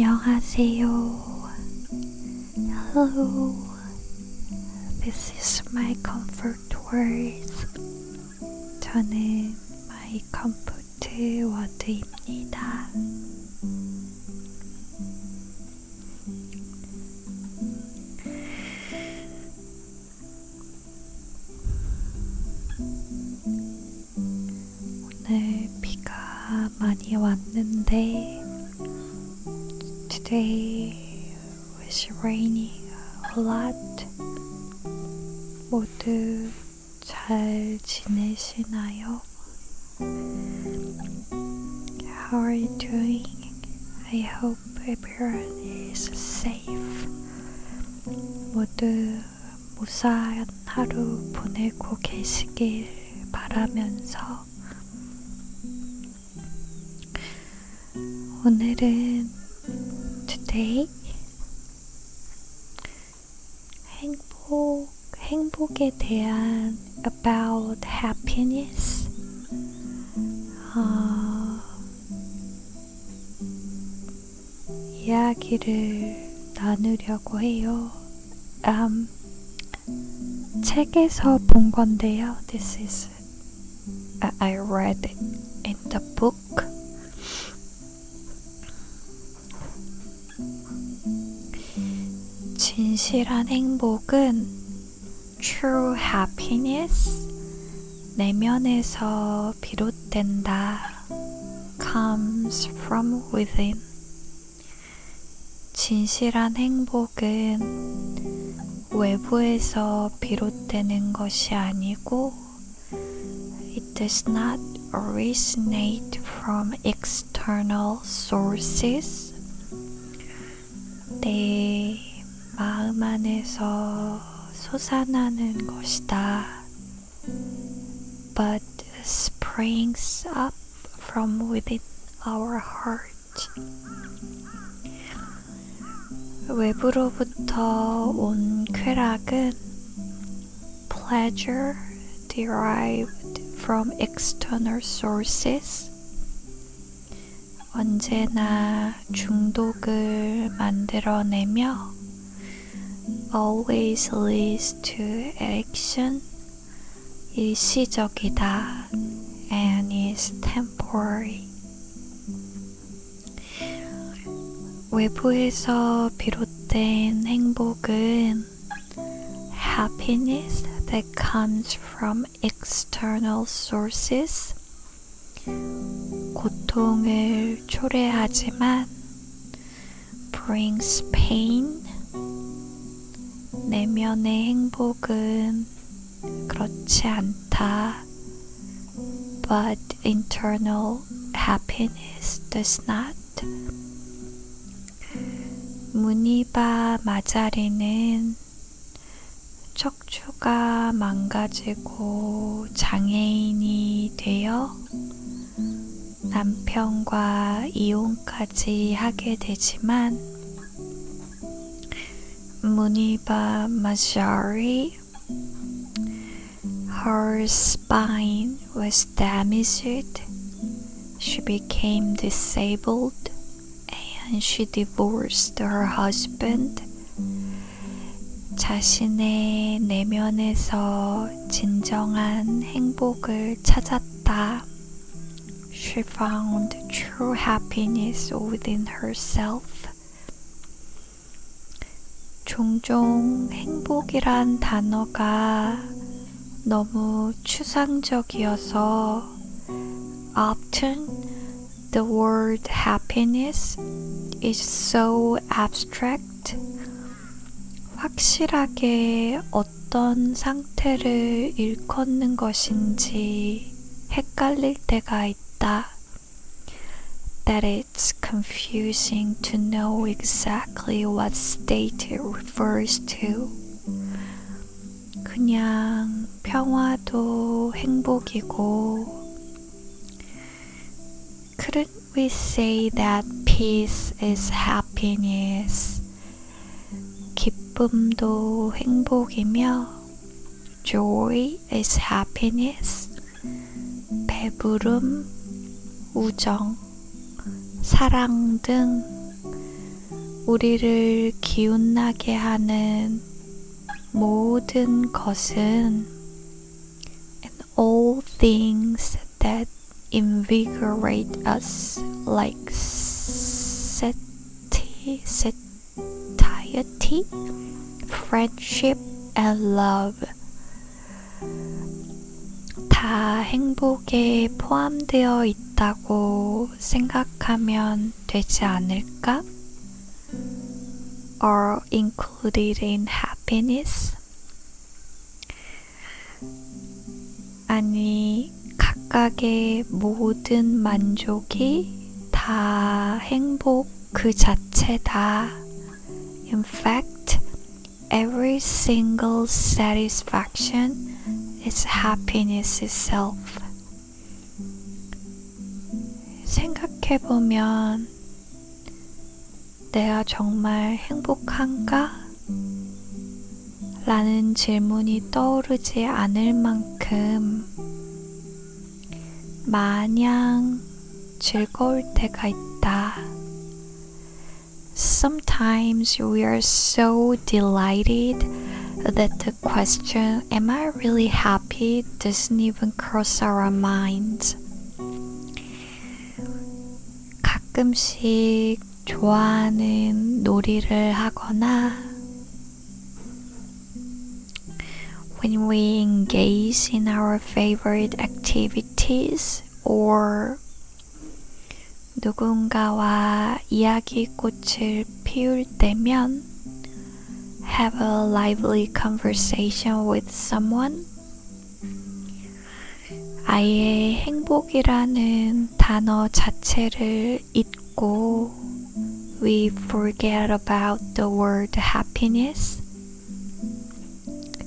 안녕하세요. Hello. This is my comfort words. 저는 my comfort word입니다. 오늘 비가 많이 왔는데 Today was raining a lot. 모두 잘 지내시나요? How are you doing? I hope everyone is safe. 모두 무사한 하루 보내고 계시길 바라면서 오늘은 today 행복 행복에 대한 about happiness 어, 이야기를 나누려고 해요. 음, 책에서 본 건데요. This is I read it in the book. 진실한 행복은 true happiness 내면에서 비롯된다. comes from within. 진실한 행복은 외부에서 비롯되는 것이 아니고 it does not originate from external sources. 내 마음 안에서 솟아나는 것이다. But springs up from within our heart. 외부로부터 온 쾌락은 pleasure derived from external sources. 언제나 중독을 만들어내며 always leads to addiction 일시적이다 and is temporary 외부에서 비롯된 행복은 happiness that comes from external sources 고통을 초래하지만 brings pain 내면의 행복은 그렇지 않다. But internal happiness does not. 무늬바 마자리는 척추가 망가지고 장애인이 되어 남편과 이혼까지 하게 되지만 Muniba Majari her spine was damaged. She became disabled and she divorced her husband. 자신의 내면에서 진정한 행복을 찾았다. She found true happiness within herself. 종종 행복이란 단어가 너무 추상적이어서 often the word happiness is so abstract. 확실하게 어떤 상태를 일컫는 것인지 헷갈릴 때가 있다. that it's confusing to know exactly what state it refers to. 그냥 평화도 행복이고, couldn't we say that peace is happiness? 기쁨도 행복이며, joy is happiness. 배부름, 우정. 사랑 등 우리를 기운나게 하는 모든 것은 and all things that invigorate us like sati, satiety, friendship, and love 다 행복에 포함되어 있다 고 생각하면 되지 않을까? Are included in happiness? 아니, 각각의 모든 만족이 다 행복 그 자체다. In fact, every single satisfaction is happiness itself. 생각해보면 내가 정말 행복한가? 라는 질문이 떠오르지 않을 만큼 마냥 즐거울 때가 있다. Sometimes we are so delighted that the question, Am I really happy? doesn't even cross our minds. 가끔씩 좋아하는 놀이를 하거나 when we engage in our favorite activities or 누군가와 이야기꽃을 피울 때면 have a lively conversation with someone 아예 행복이라는 단어 자체를 잊고 we forget about the word happiness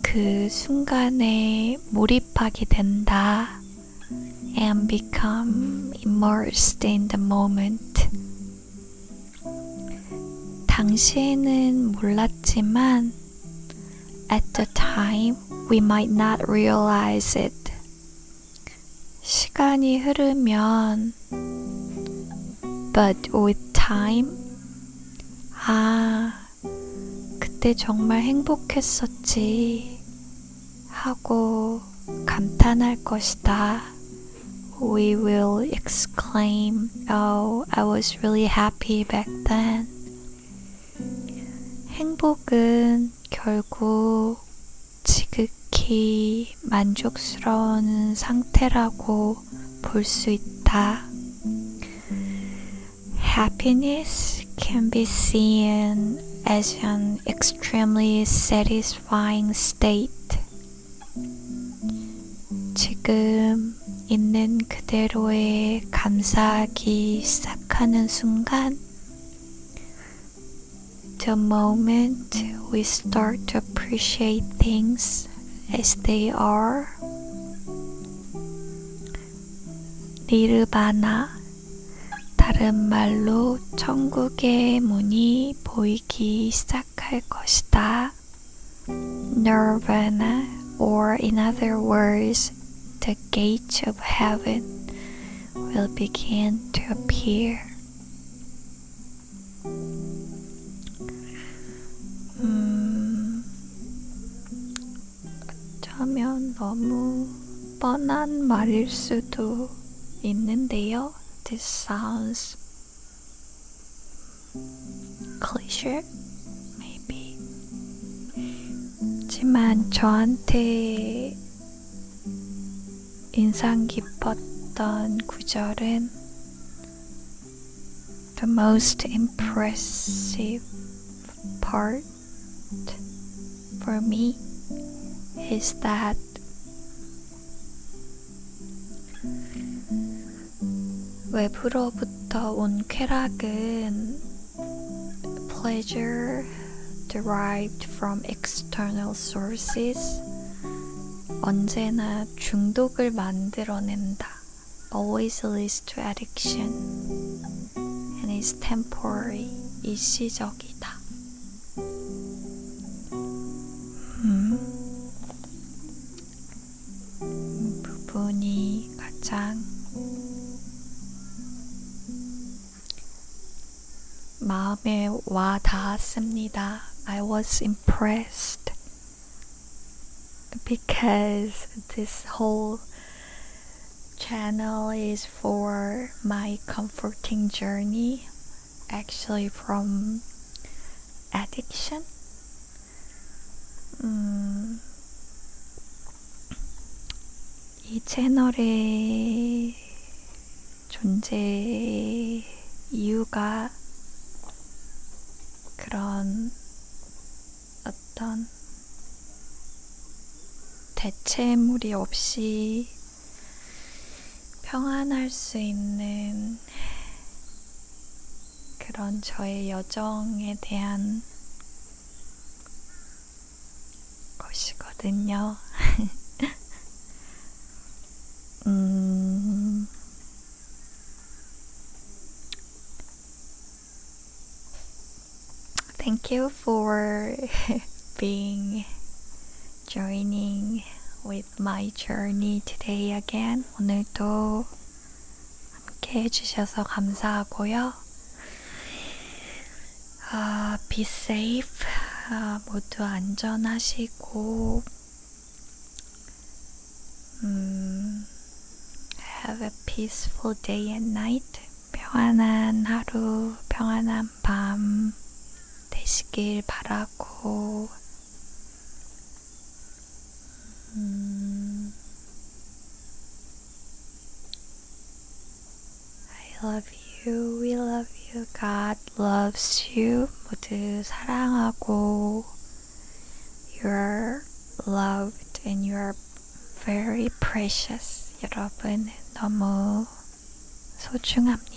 그 순간에 몰입하게 된다 and become immersed in the moment 당시에는 몰랐지만 at the time we might not realize it 시간이 흐르면 but with time 아 그때 정말 행복했었지 하고 감탄할 것이다 we will exclaim oh I was really happy back then 행복은 결국 지극히 만족스러운 상태라고 볼 수 있다. Happiness can be seen as an extremely satisfying state. 지금 있는 그대로에 감사하기 시작하는 순간, the moment we start to appreciate things as they are, 니르바나, 다른 말로 천국의 문이 보이기 시작할 것이다. Nirvana, or in other words, the gates of heaven will begin to appear. 어쩌면 너무 뻔한 말일 수도 있는데요. This sounds cliche, maybe. 하지만 저한테 인상 깊었던 구절은 The most impressive part for me is that 외부로부터 온 쾌락은 pleasure derived from external sources 언제나 중독을 만들어낸다. always leads to addiction and is temporary 일시적이 마음에 와 닿았습니다. I was impressed because this whole channel is for my comforting journey actually from addiction. 음, 이 채널의 존재 이유가 그런 어떤 대체물이 없이 평안할 수 있는 그런 저의 여정에 대한 것이거든요. 음, thank you for being joining with my journey today again. 오늘도 함께 해주셔서 감사하고요. 아, be safe. 아, 모두 안전하시고, 음, have a peaceful day and night. 평안한 하루, 평안한 밤 되시길 바라고, 음, I love you, we love you, God loves you. 모두 사랑하고, you're loved and you're very precious. 여러분, 너무 소중합니다.